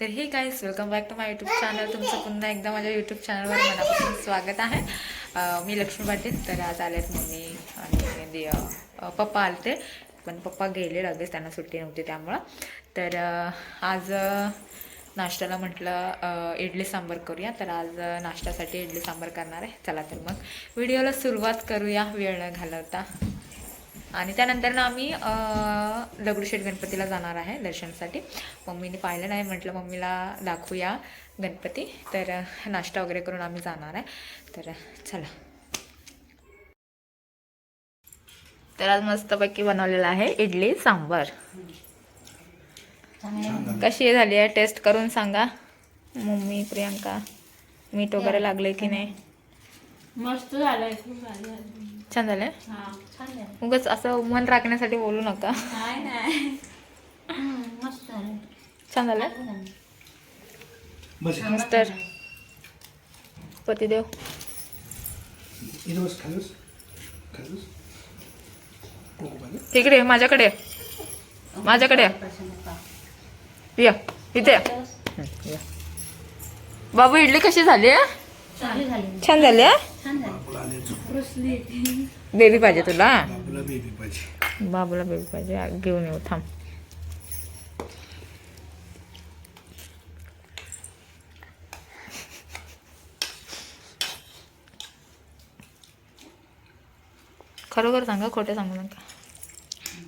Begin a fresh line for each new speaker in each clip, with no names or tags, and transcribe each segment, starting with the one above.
तर hey guys welcome back to my YouTube channel तुमचं पुन्हा एकदा माझ्या यूट्यूब चॅनलवर मनापासून स्वागत आहे. मी लक्ष्मी पाटील. तर आज आलेत मम्मी आणि पप्पा आलते. पण पप्पा गेले लगेच त्यांना सुट्टी नव्हती त्यामुळं. तर आज नाश्त्याला म्हटलं इडली सांबार करूया. तर आज नाश्त्यासाठी इडली सांबार करणार आहे. चला तर मग व्हिडिओला सुरुवात करूया वेळ न घालवता. आणि त्यानंतर ना आम्ही दगडूशेठ गणपतीला जाणार आहे दर्शनासाठी. मम्मीने पाहिलं नाही म्हटलं मम्मीला दाखवूया गणपती. तर नाश्ता वगैरे करून आम्ही जाणार आहे. तर चला. तर आज मस्तपैकी बनवलेला आहे इडली सांबार. कशी झाली आहे टेस्ट करून सांगा. मम्मी प्रियांका मीठ वगैरे लागले की नाही?
मस्त झालं
छान झाले
हा छान झालं
उगाच असं मन राखण्यासाठी बोलू नका.
नाही नाही. हम्म, मस्त झालं
छान झालं
बस
तर. पतिदेव. इकडे माझ्याकडे. माझ्याकडे. या इथे. हं, या. बाबू इडली कशी झाली? छान झाली बेबी पाहिजे तुला?
बाबूला बेबी पाहिजे.
बाबूला बेबी पाहिजे. आ, घेऊन येऊ थांब. खरोखर सांगा खोटे सांगू नका.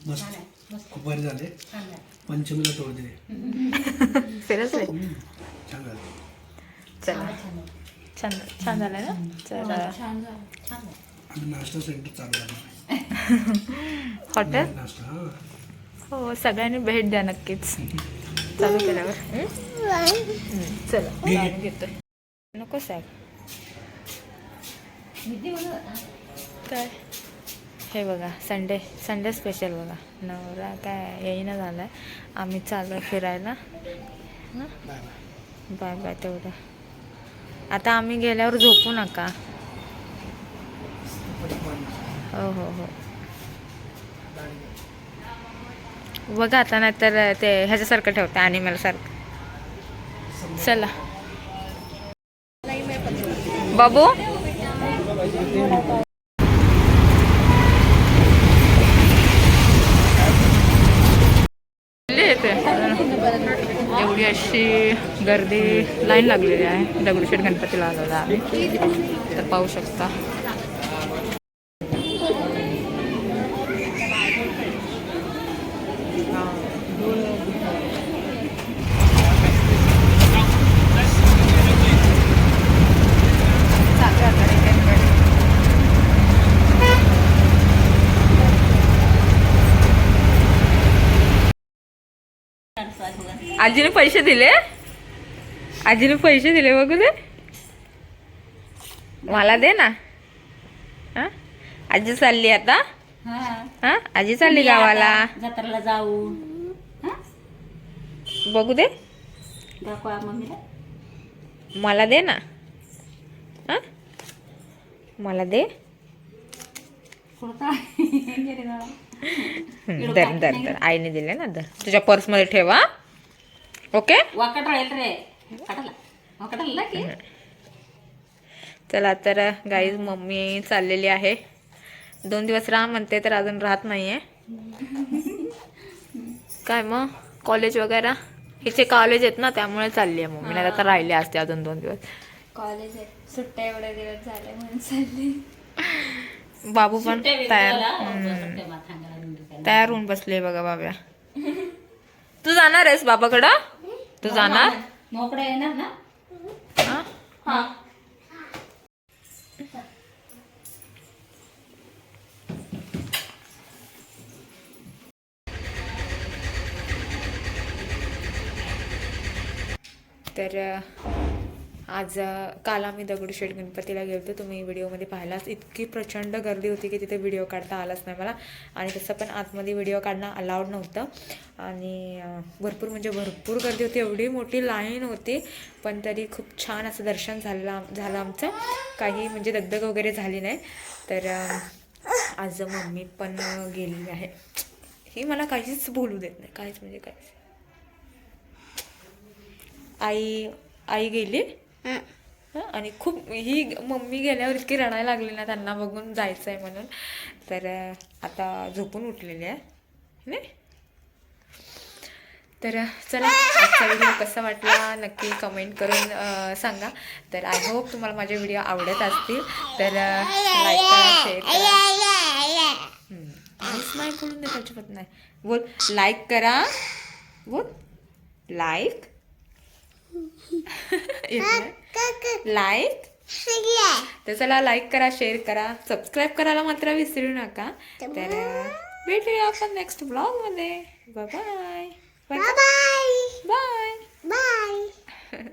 मस्त. खूप भारी झाले. पंचमीला तोड दिले
सिरियसली
छान झाले.
चला.
छान
छान
झालं
ना? चला
छान झालं. छान झालं.
आम्ही नाश्ता सेंटर चालू झालं
हॉटेल?
नाश्ता हा.
हो सगळ्यांनी भेट द्या नक्कीच. चालू केल्यावर. हं? हं, चला. घेतोय. नको साहेब. काय? हे बघा संडे संडे स्पेशल बघा. नवरा काय येईना झालाय. आम्ही चालू फिरायला. हं?
Bye bye.
बाय बाय तेवढं. आता आम्ही गेल्यावर झोपू नका. हो हो हो. बघा आता नाहीतर ते ह्याच्यासारखं ठेवतं ॲनिमल सारखं. चला. बाबू? येते. एवढी अशी गर्दी लाईन लागलेली आहे. दगडूशेठ गणपतीला आलेला आम्ही तर पाहू शकता. आजीने पैसे दिले? आजीने पैसे दिले बघू दे. मला दे ना. हा? आजी चालली आता?
हा.
हा? आजी चालली गावाला.
जत्राला जाऊ.
बघू दे.
दाखवा मम्मीला.
मला दे ना. हा? मला दे. दर दर दर. आईने दिले ना दर. तुझ्या पर्समध्ये ठेवा ओके? चला तर गाईज मम्मी चाललेली आहे. दोन दिवस राहा म्हणते तर अजून राहत नाहीये. काय मग? कॉलेज वगैरे? हिचे कॉलेज आहेत ना त्यामुळे चालली आहे मम्मी. नाही तर राहिले असते अजून दोन दिवस.
कॉलेज आहे सुट्ट्या एवढे दिवस झाले म्हणून चालली.
बाबू पण तयार. तयार होऊन बसले बघा बाब्या. तू जाणार आहेस बाबाकडं? तू जाणार?
मोकळं येणार ना?
हा? तर आज काल आम्ही दगडूशेठ गणपतीला गेलो होतो. तुम्ही व्हिडिओमध्ये पाहिलाच. इतकी प्रचंड गर्दी होती की तिथे व्हिडिओ काढता आलाच नाही मला. आणि तसं पण आतमध्ये व्हिडिओ काढणं अलाउड नव्हतं. आणि भरपूर म्हणजे भरपूर गर्दी होती. एवढी मोठी लाईन होती. पण तरी खूप छान असं दर्शन झालं आम- झालं आमचं. काही म्हणजे दगदग वगैरे झाली नाही. तर आज मम्मी पण गेलेली आहे. ही मला काहीच बोलू देत नाही. काहीच म्हणजे काहीच. आई आई गेली. आणि खूप ही मम्मी गेल्यावर इतकी रडायला लागली ना त्यांना बघून जायचं आहे म्हणून. तर आता झोपून उठलेली आहे नाही? तर चला आजचा व्हिडिओ कसा वाटला नक्की कमेंट करून सांगा. तर आय होप तुम्हाला माझे व्हिडिओ आवडत असतील. तर लाईक करा शेअर करा. हम्म. करून नाही बोल लाईक करा. बोल लाईक लाईक तर चला लाईक करा शेअर करा. सबस्क्राईब करायला मात्र विसरू नका. तर भेटूया आपण नेक्स्ट ब्लॉगमध्ये बाय बाय बाय बाय